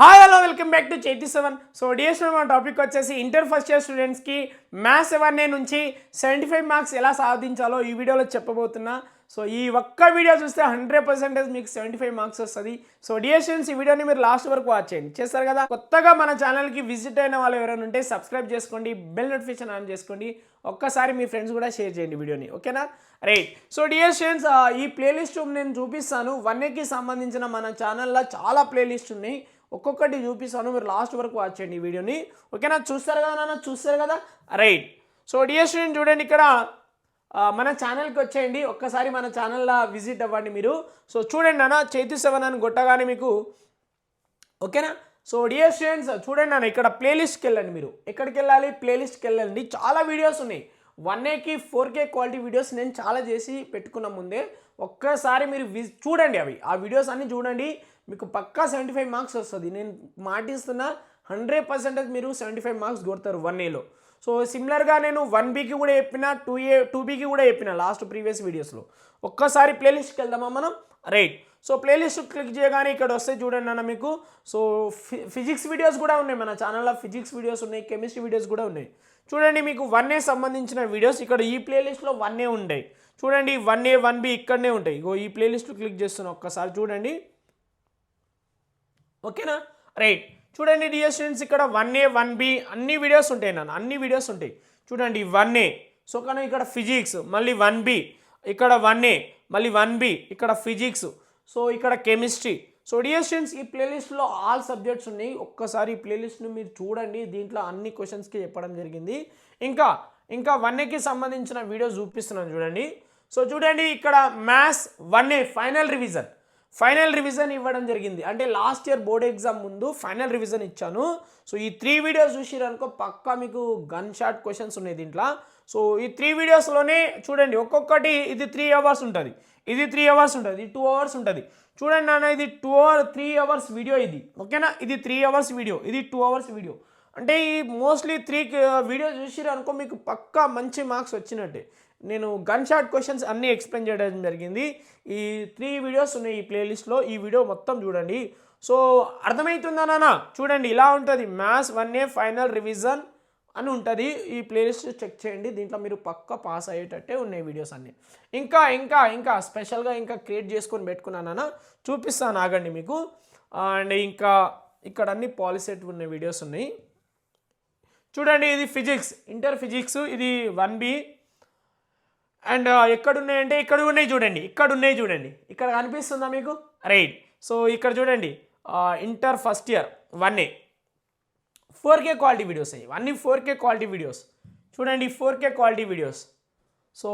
Hi hello welcome back to చేతి seven so డిఎస్ మన టాపిక్ వచ్చేసి ఇంటర్ ఫస్ట్ ఇయర్ స్టూడెంట్స్కి మ్యాథ్స్ సెవెన్ నుంచి సెవెంటీ ఫైవ్ మార్క్స్ ఎలా సాధించాలో ఈ వీడియోలో చెప్పబోతున్నా. సో ఈ ఒక్క వీడియో చూస్తే హండ్రెడ్ పర్సెంటేజ్ మీకు సెవెంటీ ఫైవ్ మార్క్స్ వస్తుంది సో డిఎస్ఎన్స్ ఈ వీడియోని మీరు లాస్ట్ వరకు వాచ్ చేయండి. చేస్తారు కదా? కొత్తగా మన ఛానల్కి విజిట్ అయిన వాళ్ళు ఎవరైనా ఉంటే సబ్స్క్రైబ్ చేసుకోండి బెల్ నోటిఫికేషన్ ఆన్ చేసుకోండి. ఒక్కసారి మీ ఫ్రెండ్స్ కూడా షేర్ చేయండి వీడియోని. ఓకేనా రైట్ సో డియర్ స్టూడెంట్స్ ఈ ప్లేలిస్ట్ నేను చూపిస్తాను. వన్ ఏకి సంబంధించిన మన ఛానల్లో చాలా ప్లేలిస్ట్ ఉన్నాయి. ఒక్కొక్కటి చూపిస్తాను మీరు లాస్ట్ వరకు వాచ్ చేయండి ఈ వీడియోని. ఓకేనా? చూస్తారు కదా నాన్న? చూస్తారు కదా? రైట్ సో డియర్ స్టూడెంట్ చూడండి ఇక్కడ మన ఛానల్కి వచ్చేయండి. ఒక్కసారి మన ఛానల్లో విజిట్ అవ్వండి మీరు. సో చూడండి నాన్న చైతి సెవెన్ అని కొట్టగానే మీకు ఓకేనా? సో డియర్ స్టూడెంట్స్ చూడండి నాన్న ఇక్కడ ప్లేలిస్ట్కి వెళ్ళండి మీరు. ఎక్కడికి వెళ్ళాలి? ప్లేలిస్ట్కి వెళ్ళండి. చాలా వీడియోస్ ఉన్నాయి. వన్ ఏకి ఫోర్ కే క్వాలిటీ వీడియోస్ నేను చాలా చేసి పెట్టుకున్న ముందే. ఒక్కసారి మీరు చూడండి అవి. ఆ వీడియోస్ అన్ని చూడండి. మీకు పక్కా సెవెంటీ ఫైవ్ మార్క్స్ వస్తుంది. నేను మాటిస్తున్నా హండ్రెడ్ పర్సెంటేజ్ మీరు సెవెంటీ ఫైవ్ మార్క్స్ కొడతారు వన్ ఏలో సో సిమిలర్గా నేను వన్ బీకి కూడా చెప్పిన టూ ఏ టూ బీకి కూడా చెప్పిన లాస్ట్ ప్రీవియస్ వీడియోస్లో ఒక్కసారి ప్లేలిస్ట్కి వెళ్దామా మనం? రైట్ సో ప్లేలిస్ట్ క్లిక్ చేయగానే ఇక్కడ వస్తే చూడండి అన్న మీకు. సో ఫి ఫిజిక్స్ వీడియోస్ కూడా ఉన్నాయి మన ఛానల్లో ఫిజిక్స్ వీడియోస్ ఉన్నాయి కెమిస్ట్రీ వీడియోస్ కూడా ఉన్నాయి. చూడండి మీకు వన్ ఏ సంబంధించిన వీడియోస్ ఇక్కడ ఈ ప్లేలిస్ట్లో వన్నే ఏ ఉంటాయి చూడండి వన్ ఏ వన్ బి ఇక్కడనే ఉంటాయి. ఇగో ఈ ప్లేలిస్ట్ క్లిక్ చేస్తున్నా ఒక్కసారి చూడండి. ఓకేనా? రైట్. చూడండి డియర్ స్టూడెంట్స్ ఇక్కడ వన్ ఏ వన్ బి అన్ని వీడియోస్ ఉంటాయి నన్ను అన్ని వీడియోస్ ఉంటాయి. చూడండి వన్ ఏ సో కానీ ఇక్కడ ఫిజిక్స్ మళ్ళీ వన్ బి ఇక్కడ వన్ ఏ మళ్ళీ వన్ బి ఇక్కడ ఫిజిక్స్ సో ఇక్కడ కెమిస్ట్రీ సో డియర్ స్టూడెంట్స్ ఈ ప్లేలిస్ట్లో ఆల్ సబ్జెక్ట్స్ ఉన్నాయి. ఒక్కసారి ఈ ప్లేలిస్ట్ని మీరు చూడండి దీంట్లో అన్ని క్వశ్చన్స్కి చెప్పడం జరిగింది. ఇంకా ఇంకా వన్ ఏకి సంబంధించిన వీడియోస్ చూపిస్తున్నాను చూడండి. సో చూడండి ఇక్కడ maths one A final revision. Final revision ఇవ్వడం జరిగింది. అంటే లాస్ట్ ఇయర్ బోర్డ్ ఎగ్జామ్ ముందు ఫైనల్ రివిజన్ ఇచ్చాను. సో ఈ త్రీ వీడియోస్ చూసిరనుకో పక్కా మీకు గన్ షాట్ క్వశ్చన్స్ ఉన్నాయి దీంట్లో. సో ఈ త్రీ వీడియోస్లోనే చూడండి ఒక్కొక్కటి ఇది త్రీ అవర్స్ ఉంటుంది. ఇది త్రీ అవర్స్ ఉంటుంది ఇది టూ అవర్స్ ఉంటుంది. చూడండి నాన్న ఇది two hour three hours video ఇది. ఓకేనా? ఇది త్రీ అవర్స్ వీడియో ఇది టూ అవర్స్ వీడియో అంటే ఈ మోస్ట్లీ త్రీ వీడియో చూసిరనుకో మీకు పక్కా మంచి మార్క్స్ వచ్చినట్టే. నేను గన్ షాట్ క్వశ్చన్స్ అన్నీ ఎక్స్ప్లెయిన్ చేయడం జరిగింది. ఈ త్రీ వీడియోస్ ఉన్నాయి ఈ ప్లేలిస్ట్లో ఈ వీడియో మొత్తం చూడండి. సో అర్థమవుతుందా నాన్న? చూడండి ఇలా ఉంటుంది. Maths one A final revision అని ఉంటుంది. ఈ ప్లేలిస్ట్ చెక్ చేయండి. దీంట్లో మీరు పక్క పాస్ అయ్యేటట్టే ఉన్నాయి వీడియోస్ అన్నీ. ఇంకా ఇంకా ఇంకా స్పెషల్గా ఇంకా క్రియేట్ చేసుకొని పెట్టుకున్నానన్నా చూపిస్తాను ఆగండి మీకు. అండ్ ఇంకా ఇక్కడ అన్ని పాలిసెట్ ఉన్న వీడియోస్ ఉన్నాయి. చూడండి ఇది ఫిజిక్స్ ఇంటర్ ఫిజిక్స్ ఇది వన్ బి అండ్ ఎక్కడున్నాయంటే ఇక్కడ ఉన్నాయి చూడండి ఇక్కడ ఉన్నాయి చూడండి. ఇక్కడ కనిపిస్తుందా మీకు? రైట్. సో ఇక్కడ చూడండి inter first year one A four K quality videos అయ్యి అన్ని ఫోర్ కే క్వాలిటీ వీడియోస్ చూడండి four K quality videos so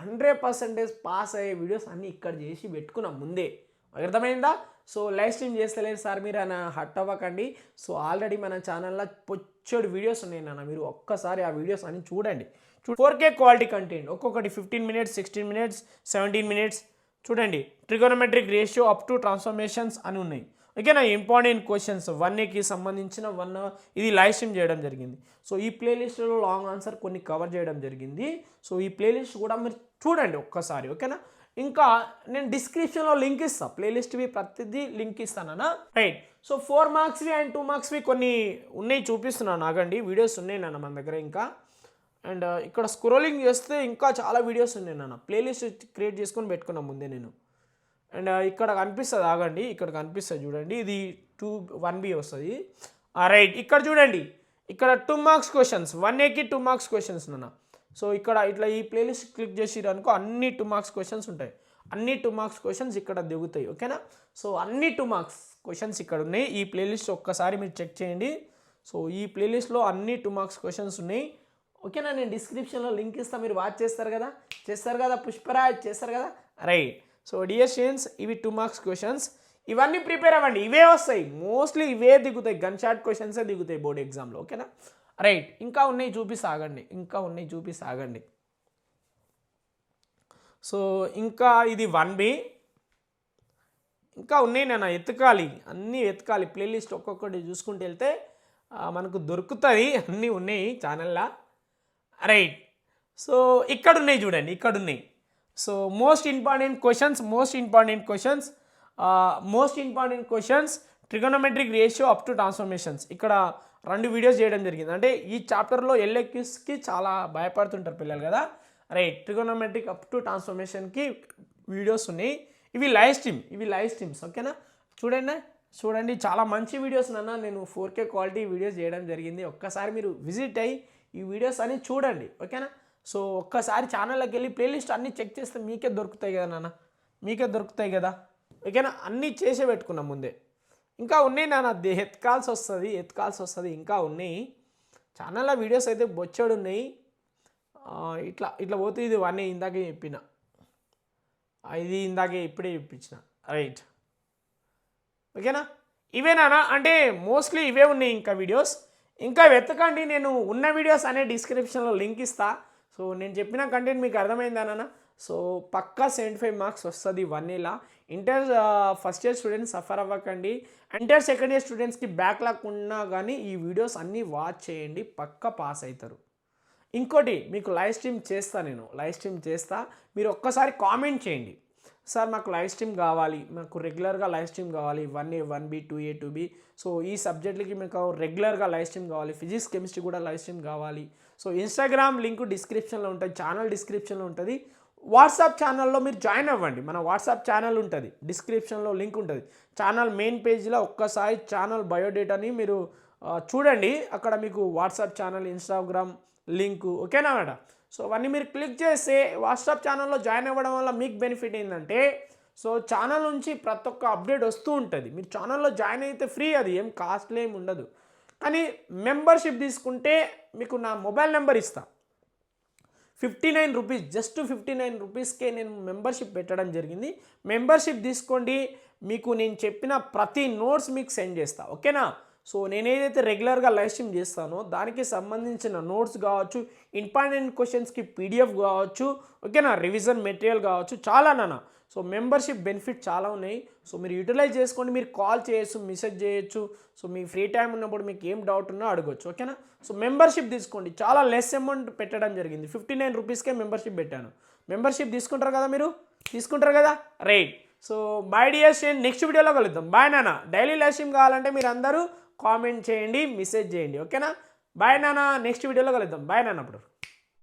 hundred percentage pass అయ్యే వీడియోస్ అన్నీ ఇక్కడ చేసి పెట్టుకున్నాం ముందే. అర్థమైందా? సో లైవ్ స్ట్రీమ్ చేస్తలేదు సార్ మీరు అన్న హట్ అవ్వకండి. సో ఆల్రెడీ మన ఛానల్లో పొచ్చడు వీడియోస్ ఉన్నాయి నాన్న. మీరు ఒక్కసారి ఆ వీడియోస్ అని చూడండి. Four K quality content. ఒక్కొక్కటి fifteen minutes sixteen minutes seventeen minutes. చూడండి. Trigonometric ratio up to transformations అని ఉన్నాయి. ఓకేనా? Important questions. వన్ ఏకి సంబంధించిన వన్ ఇది లైవ్ స్ట్రీమ్ చేయడం జరిగింది. సో ఈ ప్లేలిస్ట్లో లాంగ్ ఆన్సర్ కొన్ని కవర్ చేయడం జరిగింది. సో ఈ ప్లేలిస్ట్ కూడా మీరు చూడండి ఒక్కసారి. ఓకేనా? ఇంకా నేను డిస్క్రిప్షన్లో లింక్ ఇస్తాను ప్లేలిస్ట్వి ప్రతిదీ లింక్ ఇస్తానన్నా రైట్ సో ఫోర్ మార్క్స్వి అండ్ టూ మార్క్స్వి కొన్ని ఉన్నాయి చూపిస్తున్నాను. ఆగండి వీడియోస్ ఉన్నాయి నాన్న మన దగ్గర ఇంకా. అండ్ ఇక్కడ స్క్రోలింగ్ చేస్తే ఇంకా చాలా వీడియోస్ ఉన్నాయి నాన్న. ప్లేలిస్ట్ క్రియేట్ చేసుకొని పెట్టుకున్నా ముందే నేను. అండ్ ఇక్కడ కనిపిస్తుంది ఆగండి ఇక్కడ కనిపిస్తుంది చూడండి. ఇది టూ వన్ బి వస్తుంది. రైట్ ఇక్కడ చూడండి. ఇక్కడ టూ మార్క్స్ క్వశ్చన్స్ వన్ ఏకి టూ మార్క్స్ క్వశ్చన్స్ నాన్న. సో ఇక్కడ ఇట్లా ఈ ప్లేలిస్ట్ క్లిక్ చేసిరనుకో అన్ని టూ మార్క్స్ క్వశ్చన్స్ ఉంటాయి. అన్ని టూ మార్క్స్ క్వశ్చన్స్ ఇక్కడ దిగుతాయి ఓకేనా సో అన్ని టూ మార్క్స్ క్వశ్చన్స్ ఇక్కడ ఉన్నాయి. ఈ ప్లేలిస్ట్ ఒక్కసారి మీరు చెక్ చేయండి. సో ఈ ప్లేలిస్ట్లో అన్ని టూ మార్క్స్ క్వశ్చన్స్ ఉన్నాయి. ఓకేనా నేను డిస్క్రిప్షన్లో లింక్ ఇస్తాను మీరు వాచ్ చేస్తారు కదా? చేస్తారు కదా? పుష్పరాజ్ చేస్తారు కదా? రైట్ సో డియర్ స్టూడెంట్స్ ఇవి టూ మార్క్స్ క్వశ్చన్స్ ఇవన్నీ ప్రిపేర్ అవ్వండి. ఇవే వస్తాయి. మోస్ట్లీ ఇవే దిగుతాయి. గన్ షాట్ క్వశ్చన్సే దిగుతాయి బోర్డ్ ఎగ్జామ్లో ఓకేనా రైట్ ఇంకా ఉన్నాయి చూపి సాగండి ఇంకా ఉన్నాయి చూపి సాగండి. సో ఇంకా ఇది వన్ బి. ఇంకా ఉన్నాయి నాన్న ఎతకాలి అన్నీ ఎతకాలి ప్లేలిస్ట్ ఒక్కొక్కటి చూసుకుంటూ వెళ్తే మనకు దొరుకుతుంది అన్నీ ఉన్నాయి ఛానల్లో. రైట్ సో ఇక్కడ ఉన్నాయి చూడండి ఇక్కడ ఉన్నాయి so most important questions most important questions most important questions trigonometric ratio up to transformations. ఇక్కడ రెండు వీడియోస్ చేయడం జరిగింది. అంటే ఈ చాప్టర్లో ఎల్ఎక్యూస్కి చాలా భయపడుతుంటారు పిల్లలు కదా. రైట్ ట్రిగోనోమెట్రిక్ అప్ టు ట్రాన్స్ఫర్మేషన్కి వీడియోస్ ఉన్నాయి. ఇవి లైవ్ స్ట్రీమ్ ఇవి లైవ్ స్ట్రీమ్స్ ఓకేనా చూడండి చూడండి. చాలా మంచి వీడియోస్ నాన్న. నేను ఫోర్ కే క్వాలిటీ వీడియోస్ చేయడం జరిగింది. ఒక్కసారి మీరు విజిట్ అయ్యి ఈ వీడియోస్ అన్ని చూడండి ఓకేనా సో ఒక్కసారి ఛానల్లోకి వెళ్ళి ప్లేలిస్ట్ అన్నీ చెక్ చేస్తే మీకే దొరుకుతాయి కదా నాన్న. మీకే దొరుకుతాయి కదా. ఓకేనా? అన్నీ చేసే పెట్టుకున్నాం ముందే. ఇంకా ఉన్నాయి నాన్న. దే- ఎత్కాల్సి వస్తుంది ఎత్కాల్సి వస్తుంది. ఇంకా ఉన్నాయి. ఛానల్లో వీడియోస్ అయితే బొచ్చాడు ఉన్నాయి. ఇట్లా ఇట్లా పోతే ఇది వన్ ఇందాకే చెప్పిన. ఇది ఇందాకే ఇప్పుడే చెప్పించిన. రైట్. ఓకేనా? ఇవేనా అంటే మోస్ట్లీ ఇవే ఉన్నాయి ఇంకా వీడియోస్. ఇంకా వెతకండి. నేను ఉన్న వీడియోస్ అనే డిస్క్రిప్షన్లో లింక్ ఇస్తా. సో నేను చెప్పిన కంటెంట్ మీకు అర్థమైందా నాన్న? సో పక్కా సెవెంటీ ఫైవ్ మార్క్స్ వస్తుంది వన్ ఇలా inter first year students suffer అవ్వకండి. ఇంటర్ సెకండ్ ఇయర్ స్టూడెంట్స్కి బ్యాక్లాగ్ ఉన్నా కానీ ఈ వీడియోస్ అన్నీ వాచ్ చేయండి పక్కా పాస్ అవుతారు ఇంకోటి మీకు లైవ్ స్ట్రీమ్ చేస్తా నేను లైవ్ స్ట్రీమ్ చేస్తా. మీరు ఒక్కసారి కామెంట్ చేయండి. సార్ మాకు లైవ్ స్ట్రీమ్ కావాలి మాకు రెగ్యులర్గా లైవ్ స్ట్రీమ్ కావాలి one A one B two A two B. So ఈ సబ్జెక్ట్లకి మీకు రెగ్యులర్గా లైవ్ స్ట్రీమ్ కావాలి ఫిజిక్స్ కెమిస్ట్రీ కూడా లైవ్ స్ట్రీమ్ కావాలి. సో ఇన్స్టాగ్రామ్ లింక్ డిస్క్రిప్షన్లో ఉంటుంది ఛానల్ డిస్క్రిప్షన్లో ఉంటుంది. వాట్సాప్ ఛానల్లో మీరు జాయిన్ అవ్వండి. మన వాట్సాప్ ఛానల్ ఉంటుంది. డిస్క్రిప్షన్లో లింక్ ఉంటుంది. ఛానల్ మెయిన్ పేజ్లో ఒక్కసారి ఛానల్ బయోడేటాని మీరు చూడండి. అక్కడ మీకు వాట్సాప్ ఛానల్ ఇన్స్టాగ్రామ్ లింకు ఓకేనా మేడం? సో అవన్నీ మీరు క్లిక్ చేస్తే వాట్సాప్ ఛానల్లో జాయిన్ అవ్వడం వల్ల మీకు బెనిఫిట్ ఏంటంటే సో ఛానల్ నుంచి ప్రతి ఒక్క అప్డేట్ వస్తూ ఉంటుంది. మీరు ఛానల్లో జాయిన్ అయితే ఫ్రీ అది ఏం కాస్ట్లీ ఏమి ఉండదు. కానీ మెంబర్షిప్ తీసుకుంటే మీకు నా మొబైల్ నెంబర్ ఇస్తాను fifty nine rupees just fifty nine రూపీస్కే నేను మెంబర్షిప్ పెట్టడం జరిగింది. మెంబర్షిప్ తీసుకోండి మీకు నేను చెప్పిన ప్రతి నోట్స్ మీకు సెండ్ చేస్తా ఓకేనా? సో నేను ఏదైతే రెగ్యులర్గా లైవ్ స్ట్రీమ్ చేస్తానో దానికి సంబంధించిన నోట్స్ కావచ్చు ఇంపార్టెంట్ క్వశ్చన్స్కి పీడిఎఫ్ కావచ్చు ఓకేనా? రివిజన్ మెటీరియల్ కావచ్చు చాలా నాన్న సో మెంబర్షిప్ బెనిఫిట్ చాలా ఉన్నాయి. సో మీరు యూటిలైజ్ చేసుకోండి మీరు కాల్ చేయొచ్చు మెసేజ్ చేయొచ్చు. సో మీ ఫ్రీ టైం ఉన్నప్పుడు మీకు ఏం డౌట్ ఉన్నా అడగొచ్చు ఓకేనా? సో మెంబర్షిప్ తీసుకోండి. చాలా లెస్ అమౌంట్ పెట్టడం జరిగింది. ఫిఫ్టీ నైన్ రూపీస్కే మెంబర్షిప్ పెట్టాను. మెంబర్షిప్ తీసుకుంటారు కదా మీరు? తీసుకుంటారు కదా? Right so bye dears next వీడియోలో కలుద్దాం. బాయ్ నాన్న. డైలీ లైవ్ స్ట్రీమ్ కావాలంటే మీరు అందరూ కామెంట్ చేయండి మెసేజ్ చేయండి. ఓకేనా బాయ్ నాన్న. నెక్స్ట్ వీడియోలో కలుద్దాం. బాయ్ నాన్న అప్పుడు